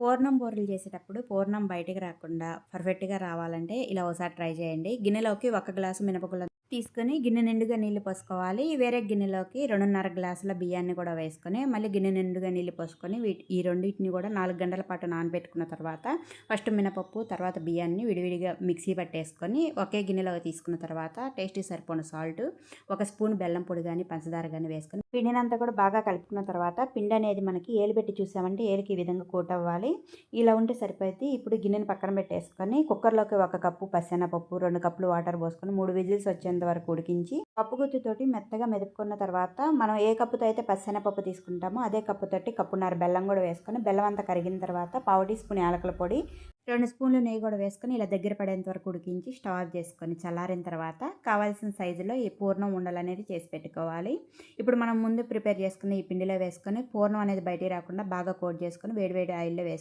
పూర్ణం బూరెలు చేసేటప్పుడు పూర్ణం బయటికి రాకుండా పర్ఫెక్ట్‌గా రావాలంటే ఇలా ఒకసారి ట్రై చేయండి. గిన్నెలోకి ఒక గ్లాసు మినపగుళ్ళ తీసుకొని గిన్నె నిండుగా నీళ్ళు పోసుకోవాలి. వేరే గిన్నెలోకి 2:30 గ్లాసుల బియ్యాన్ని కూడా వేసుకొని మళ్ళీ గిన్నె నిండుగా నీళ్ళు పోసుకొని వీటి ఈ రెండిటిని కూడా నాలుగు గంటల పాటు నానబెట్టుకున్న తర్వాత ఫస్ట్ మినపప్పు తర్వాత బియ్యాన్ని విడివిడిగా మిక్సీ పట్టేసుకొని ఒకే గిన్నెలోకి తీసుకున్న తర్వాత టేస్టీ సరిపోయిన సాల్ట్, ఒక స్పూన్ బెల్లం పొడి కానీ పంచదార కానీ వేసుకొని పిండినంతా కూడా బాగా కలుపుకున్న తర్వాత పిండి అనేది మనకి ఏలు పెట్టి చూసామంటే ఏలికి ఈ విధంగా కూట అవ్వాలి. ఇలా ఉంటే సరిపోతే ఇప్పుడు గిన్నెని పక్కన పెట్టేసుకొని కుక్కర్‌లోకి ఒక కప్పు పసెనపప్పు రెండు కప్పులు వాటర్ పోసుకొని మూడు విజిల్స్ వచ్చేంత వరకు ఉడికించి పప్పు గుత్తితోటి మెత్తగా మెదుపుకున్న తర్వాత మనం ఏ కప్పుతో అయితే పచ్చెనపప్పు తీసుకుంటామో అదే కప్పుతోటి కప్పున్నర బెల్లం కూడా వేసుకొని బెల్లం అంతా కరిగిన తర్వాత పావు టీ స్పూన్ యాలకుల పొడి, రెండు స్పూన్లు నెయ్యి కూడా వేసుకొని ఇలా దగ్గర పడేంత వరకు ఉడికించి స్టవ్ ఆఫ్ చేసుకొని చల్లారిన తర్వాత కావాల్సిన సైజులో ఈ పూర్ణం ఉండలు అనేది చేసి పెట్టుకోవాలి. ఇప్పుడు మనం ముందు ప్రిపేర్ చేసుకున్న ఈ పిండిలో వేసుకొని పూర్ణం అనేది బయటికి రాకుండా బాగా కోట్ చేసుకొని వేడివేడి ఆయిల్‌లో వేసుకొని